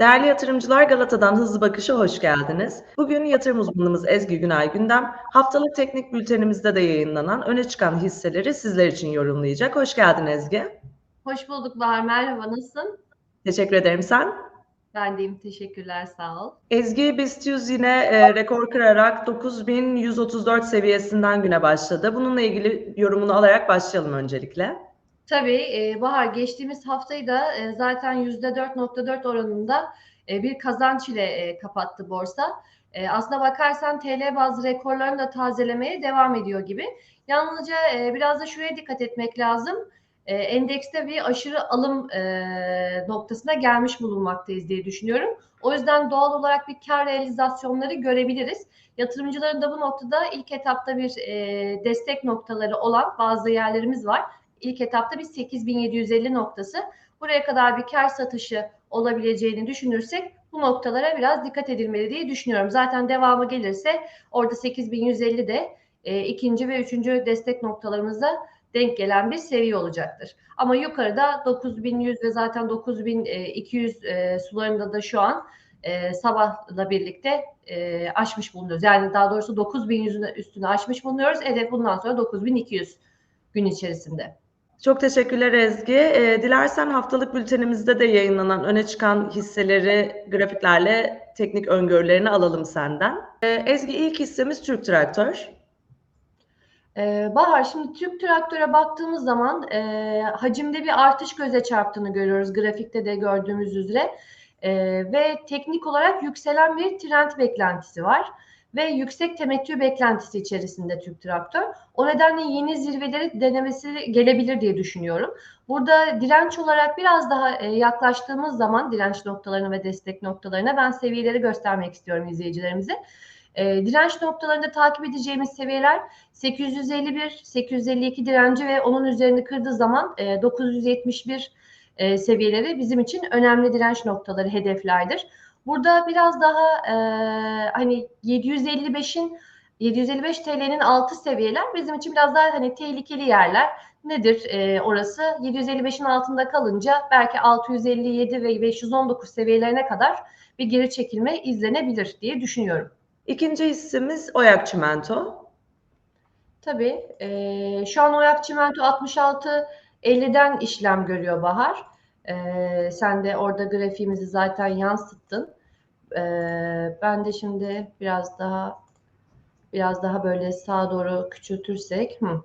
Değerli yatırımcılar Galata'dan Hızlı Bakış'a hoş geldiniz. Bugün yatırım uzmanımız Ezgi Günay Gündem, haftalık teknik bültenimizde de yayınlanan öne çıkan hisseleri sizler için yorumlayacak. Hoş geldin Ezgi. Hoş bulduk Bahar. Merhaba, nasılsın? Teşekkür ederim sen. Ben deyim. Teşekkürler, sağ ol. Ezgi BIST 100 yine e, rekor kırarak 9134 seviyesinden güne başladı. Bununla ilgili yorumunu alarak başlayalım öncelikle. Tabii Bahar geçtiğimiz haftayı da zaten %4.4 oranında bir kazanç ile kapattı borsa. Aslına bakarsan TL bazı rekorlarını da tazelemeye devam ediyor gibi. Yalnızca biraz da şuraya dikkat etmek lazım. Endekste bir aşırı alım noktasına gelmiş bulunmaktayız diye düşünüyorum. O yüzden doğal olarak bir kar realizasyonları görebiliriz. Yatırımcıların da bu noktada ilk etapta bir destek noktaları olan bazı yerlerimiz var. İlk etapta bir 8750 noktası. Buraya kadar bir kar satışı olabileceğini düşünürsek bu noktalara biraz dikkat edilmeli diye düşünüyorum. Zaten devamı gelirse orada 8150 de e, ikinci ve üçüncü destek noktalarımızda denk gelen bir seviye olacaktır. Ama yukarıda 9100 ve zaten 9200 e, sularında da şu an e, sabahla birlikte e, aşmış bulunuyoruz. Yani daha doğrusu 9100'ün üstünü aşmış bulunuyoruz. Hedef bundan sonra 9200 gün içerisinde. Çok teşekkürler Ezgi. E, dilersen haftalık bültenimizde de yayınlanan öne çıkan hisseleri grafiklerle teknik öngörülerini alalım senden. E, Ezgi ilk hissemiz Türk Traktör. Ee, Bahar şimdi Türk Traktör'e baktığımız zaman e, hacimde bir artış göze çarptığını görüyoruz grafikte de gördüğümüz üzere e, ve teknik olarak yükselen bir trend beklentisi var ve yüksek temettü beklentisi içerisinde Türk Traktör. O nedenle yeni zirveleri denemesi gelebilir diye düşünüyorum. Burada direnç olarak biraz daha e, yaklaştığımız zaman direnç noktalarına ve destek noktalarına ben seviyeleri göstermek istiyorum izleyicilerimize. E, direnç noktalarında takip edeceğimiz seviyeler 851, 852 direnci ve onun üzerini kırdığı zaman e, 971 e, seviyeleri bizim için önemli direnç noktaları, hedeflerdir. Burada biraz daha e, hani 755'in 755 TL'nin altı seviyeler bizim için biraz daha hani tehlikeli yerler. Nedir e, orası? 755'in altında kalınca belki 657 ve 519 seviyelerine kadar bir geri çekilme izlenebilir diye düşünüyorum. İkinci hissemiz Oyak Çimento. Tabii. E, şu an Oyak Çimento 66 50'den işlem görüyor Bahar. E, sen de orada grafiğimizi zaten yansıttın. E, ben de şimdi biraz daha biraz daha böyle sağa doğru küçültürsek. Hı.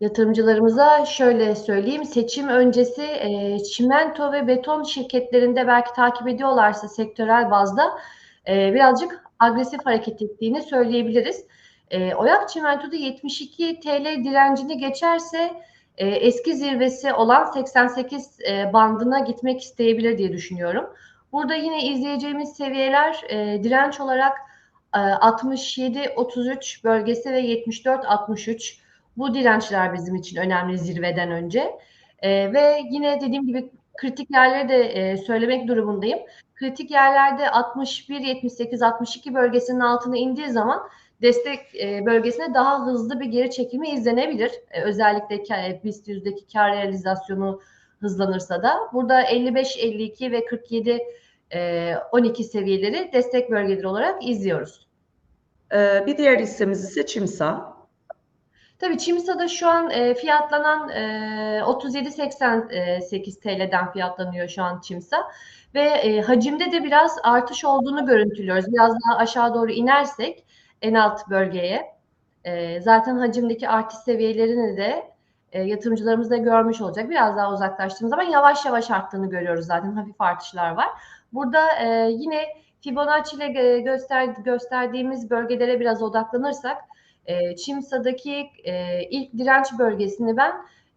Yatırımcılarımıza şöyle söyleyeyim. Seçim öncesi e, çimento ve beton şirketlerinde belki takip ediyorlarsa sektörel bazda e, birazcık agresif hareket ettiğini söyleyebiliriz. E, Oyak Çimento'da 72 TL direncini geçerse e, eski zirvesi olan 88 e, bandına gitmek isteyebilir diye düşünüyorum. Burada yine izleyeceğimiz seviyeler e, direnç olarak e, 67-33 bölgesi ve 74-63 bu dirençler bizim için önemli zirveden önce. E, ve yine dediğim gibi kritik yerleri de e, söylemek durumundayım. Kritik yerlerde 61, 78, 62 bölgesinin altına indiği zaman destek e, bölgesine daha hızlı bir geri çekilme izlenebilir. E, özellikle e, BIST yüzdeki kar realizasyonu hızlanırsa da. Burada 55, 52 ve 47 e, 12 seviyeleri destek bölgeleri olarak izliyoruz. Ee, bir diğer hissemiz ise Çimsa. Tabii Çimsa'da şu an e, fiyatlanan e, 37.88 TL'den fiyatlanıyor şu an Çimsa ve e, hacimde de biraz artış olduğunu görüntülüyoruz. Biraz daha aşağı doğru inersek en alt bölgeye e, zaten hacimdeki artış seviyelerini de e, yatırımcılarımız da görmüş olacak. Biraz daha uzaklaştığımız zaman yavaş yavaş arttığını görüyoruz zaten hafif artışlar var. Burada e, yine Fibonacci ile göster, gösterdiğimiz bölgelere biraz odaklanırsak e, Çimsa'daki e, ilk direnç bölgesini ben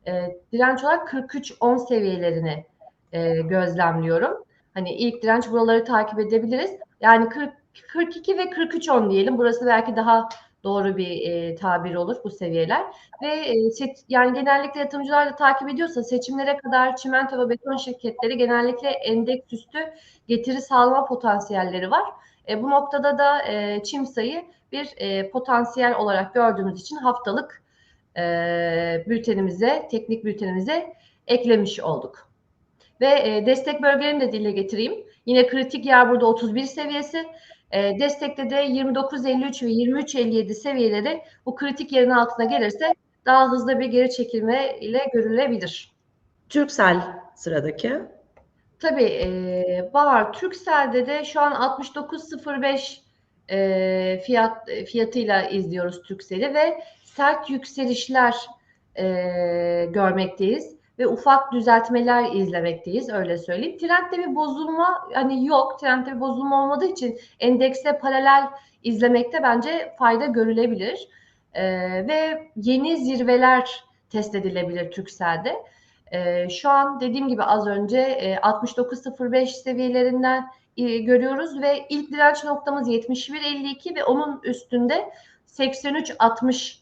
e, direnç olarak 43-10 seviyelerini e, gözlemliyorum. Hani ilk direnç buraları takip edebiliriz. Yani 40, 42 ve 43-10 diyelim. Burası belki daha doğru bir e, tabir olur bu seviyeler. Ve e, seç, yani genellikle yatırımcılar da takip ediyorsa seçimlere kadar çimento ve beton şirketleri genellikle endeks üstü getiri sağlama potansiyelleri var. E, bu noktada da e, Çimsa'yı bir e, potansiyel olarak gördüğümüz için haftalık e, bültenimize, teknik bültenimize eklemiş olduk. Ve e, destek bölgelerini de dile getireyim. Yine kritik yer burada 31 seviyesi. E, destekte de 29.53 ve 23.57 seviyeleri bu kritik yerin altına gelirse daha hızlı bir geri çekilme ile görülebilir. Türksel sıradaki. Tabii e, Bahar Turkcell'de de şu an 69.05 e, fiyat fiyatıyla izliyoruz Turkcell'i ve sert yükselişler e, görmekteyiz ve ufak düzeltmeler izlemekteyiz öyle söyleyeyim. Trendde bir bozulma hani yok. Trendde bir bozulma olmadığı için endekse paralel izlemekte bence fayda görülebilir. E, ve yeni zirveler test edilebilir Turkcell'de. E, şu an dediğim gibi az önce e, 69.05 seviyelerinden e, görüyoruz ve ilk direnç noktamız 71.52 ve onun üstünde 83.60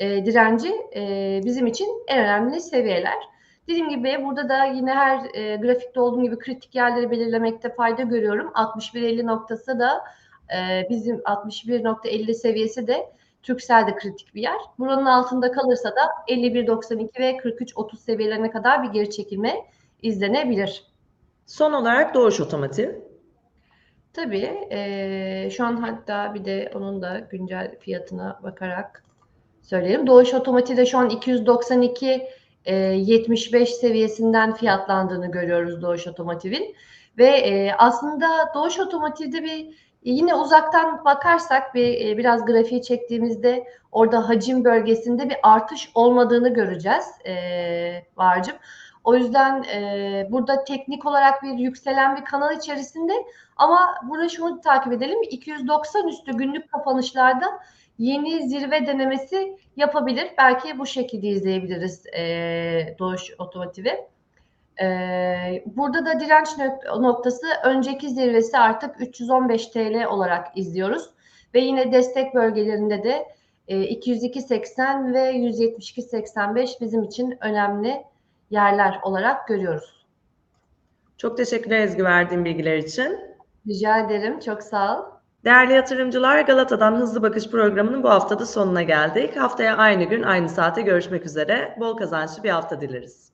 e, direnci e, bizim için en önemli seviyeler. Dediğim gibi burada da yine her e, grafikte olduğum gibi kritik yerleri belirlemekte fayda görüyorum. 61.50 noktası da e, bizim 61.50 seviyesi de Türkcell'de kritik bir yer. Buranın altında kalırsa da 51.92 ve 43.30 seviyelerine kadar bir geri çekilme izlenebilir. Son olarak Doğuş Otomotiv. Tabii eee, şu an hatta bir de onun da güncel fiyatına bakarak söyleyelim. Doğuş Otomotiv'de şu an 292 eee, 75 seviyesinden fiyatlandığını görüyoruz Doğuş Otomotiv'in. Ve eee, aslında Doğuş Otomotiv'de bir yine uzaktan bakarsak bir e, biraz grafiği çektiğimizde orada hacim bölgesinde bir artış olmadığını göreceğiz eee Varcım. O yüzden eee, burada teknik olarak bir yükselen bir kanal içerisinde ama burada şunu takip edelim. 290 üstü günlük kapanışlarda yeni zirve denemesi yapabilir. Belki bu şekilde izleyebiliriz eee Doğuş Otomotiv'i. Eee, burada da direnç nok- noktası önceki zirvesi artık 315 TL olarak izliyoruz. Ve yine destek bölgelerinde de e, 202.80 ve 172.85 bizim için önemli yerler olarak görüyoruz. Çok teşekkürler Ezgi verdiğin bilgiler için. Rica ederim. Çok sağ ol. Değerli yatırımcılar, Galata'dan Hızlı Bakış programının bu haftada sonuna geldik. Haftaya aynı gün, aynı saate görüşmek üzere. Bol kazançlı bir hafta dileriz.